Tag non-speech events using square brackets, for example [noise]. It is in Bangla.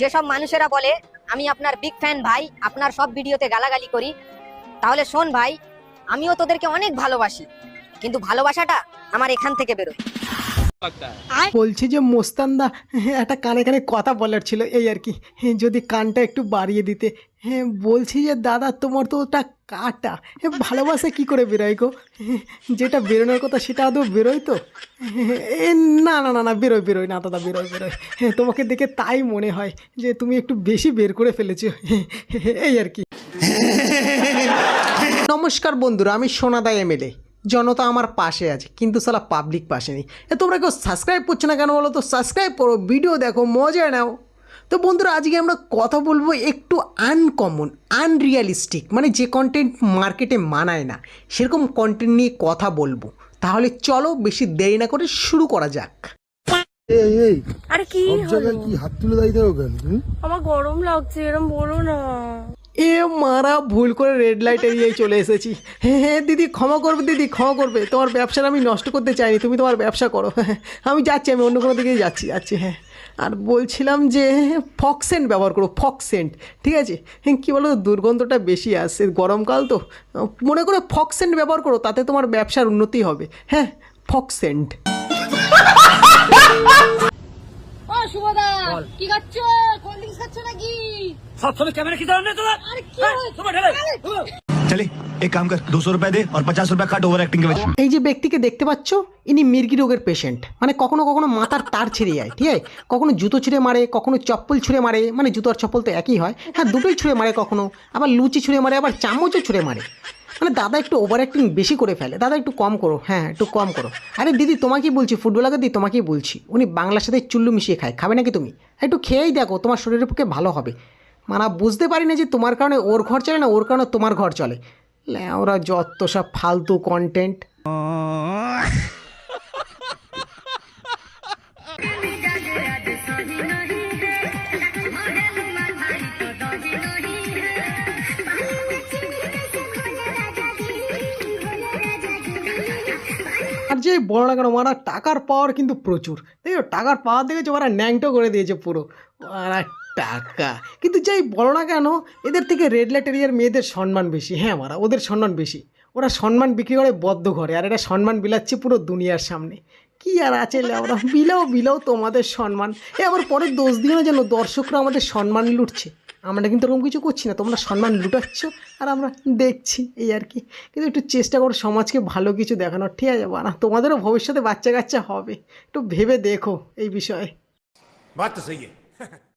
যেসব মানুষেরা বলে, আমি আপনার বিগ ফ্যান ভাই, আপনার সব ভিডিওতে গালাগালি করি। তাহলে শোন ভাই, আমিও তোদেরকে অনেক ভালোবাসি, কিন্তু ভালোবাসাটা আমার এখান থেকে বেরোয়। বলছি যে মোস্তানদা হ্যাঁ, একটা কানে কানে কথা বলার ছিল এই আর কি। হ্যাঁ, যদি কানটা একটু বাড়িয়ে দিতে। হ্যাঁ বলছি যে দাদা তোমার তো ওটা কাটা। হ্যাঁ, ভালোবাসা কি করে বেরোয় গো? হ্যাঁ, যেটা বেরোনোর কথা সেটা আদৌ বেরোয় তো? এ না না না না বেরোয় বেরোয় না দাদা বেরোয় বেরোয়। হ্যাঁ, তোমাকে দেখে তাই মনে হয় যে তুমি একটু বেশি বের করে ফেলেছো। হ্যাঁ, এই আর কি। [laughs] নমস্কার বন্ধুরা আমি সোনাদা এমএলএ জনতা আমার পাশে আছে কিন্তু সালা পাবলিক পাশে নেই। এ তোমরা কেউ সাবস্ক্রাইব করছ না কেন বলো তো? সাবস্ক্রাইব করো ভিডিও দেখো মজা নাও। তো বন্ধুরা আজকে আমরা কথা বলব একটু আনকমন আনরিয়ালিস্টিক মানে যে কন্টেন্ট মার্কেটে মানায় না সেরকম কন্টেন্ট নিয়ে কথা বলব। তাহলে চলো বেশি দেরি না করে শুরু করা যাক। এই এই আরে কি জায়গায় কি হাত তুলে দাঁড়িয়ে থাকো কেন আমার গরম লাগছে এরম বলো না। এ মারা ভুল করে রেড লাইট এরিয়ায় চলে এসেছি। হ্যাঁ হ্যাঁ দিদি ক্ষমা করবে দিদি ক্ষমা করবে। তোমার ব্যবসাটা আমি নষ্ট করতে চাইনি তুমি তোমার ব্যবসা করো। হ্যাঁ [laughs] আমি যাচ্ছি আমি অন্য কোনো দিকে যাচ্ছি যাচ্ছি হ্যাঁ। আর বলছিলাম যে ফক্সেন্ট ব্যবহার করো ফক্সেন্ট ঠিক আছে? হ্যাঁ কী বলো দুর্গন্ধটা বেশি আসছে গরমকাল তো। মনে করে ফক্সেন্ট ব্যবহার করো তাতে তোমার ব্যবসার উন্নতি হবে। হ্যাঁ ফক্সেন্ট ও শুভদা কি খাচ্ছ? কোল্ড ড্রিঙ্কস খাচ্ছ নাকি সবসময় ক্যামেরা কি জানো তোরা আরে কি হ্যাঁ, হয়েছে? তোমার ঢেলে चले एक काम कर दो सौ रुपए दे और पचास रुपए काट ओवर एक्टिंग के वजह এই যে ব্যক্তিকে দেখতে পাচ্ছ ইনি মির্গি রোগের পেশেন্ট মানে কখনো কখনো মাথার তার ছিঁড়ে যায় ঠিক আছে কখনো জুতো ছুঁড়ে মারে কখনো চপ্পল ছুঁড়ে মারে মানে জুতো আর চপ্পল তো একই হয় হ্যাঁ দুটোই ছুঁড়ে মারে কখনো আবার লুচি ছুঁড়ে মারে আবার চামচও ছুঁড়ে মারে মানে দাদা একটু ওভার অ্যাক্টিং বেশি করে ফেলে। দাদা একটু কম করো হ্যাঁ একটু কম করো। আরে দিদি, তোমাকেই বলছি ফুটবলাকে দিদি তোমাকেই বলছি। উনি বাংলার সাথে চুল্লু মিশিয়ে খায়। খাবে নাকি তুমি? একটু খেয়েই দেখো, তোমার শরীরের পক্ষে ভালো হবে। মানে বুঝতে পারি না যে তোমার কারণে ওর ঘর চলে না, ওর কারণে তোমার ঘর চলে। ওরা যত সব ফালতু কন্টেন্ট যে বলো না কেন মারা টাকার পাওয়ার কিন্তু প্রচুর। দেখো টাকার পাওয়ার দেখেছ? ওরা ন্যাংটো করে দিয়েছে পুরো। ওরা টাকা। কিন্তু যাই বলো না কেন, এদের থেকে রেড লাইট এরিয়ার মেয়েদের সম্মান বেশি। হ্যাঁ মারা, ওদের সম্মান বেশি। ওরা সম্মান বিক্রি করে বদ্ধ ঘরে, আর এটা সম্মান বিলাচ্ছে পুরো দুনিয়ার সামনে। কি আর আছে আমরা বিলাও বিলাও তোমাদের সম্মান। এ, আবার পরের দোষ দিও না যেন দর্শকরা আমাদের সম্মান লুটছে। আমরা কিন্তু ওরকম কিছু করছি না, তোমরা সম্মান লুটাচ্ছ আর আমরা দেখছি, এই আর কি। কিন্তু একটু চেষ্টা করো সমাজকে ভালো কিছু দেখানোর, ঠিক আছে? বানা তোমাদেরও ভবিষ্যতে বাচ্চা কাচ্চা হবে। একটু ভেবে দেখো এই বিষয়ে। [laughs]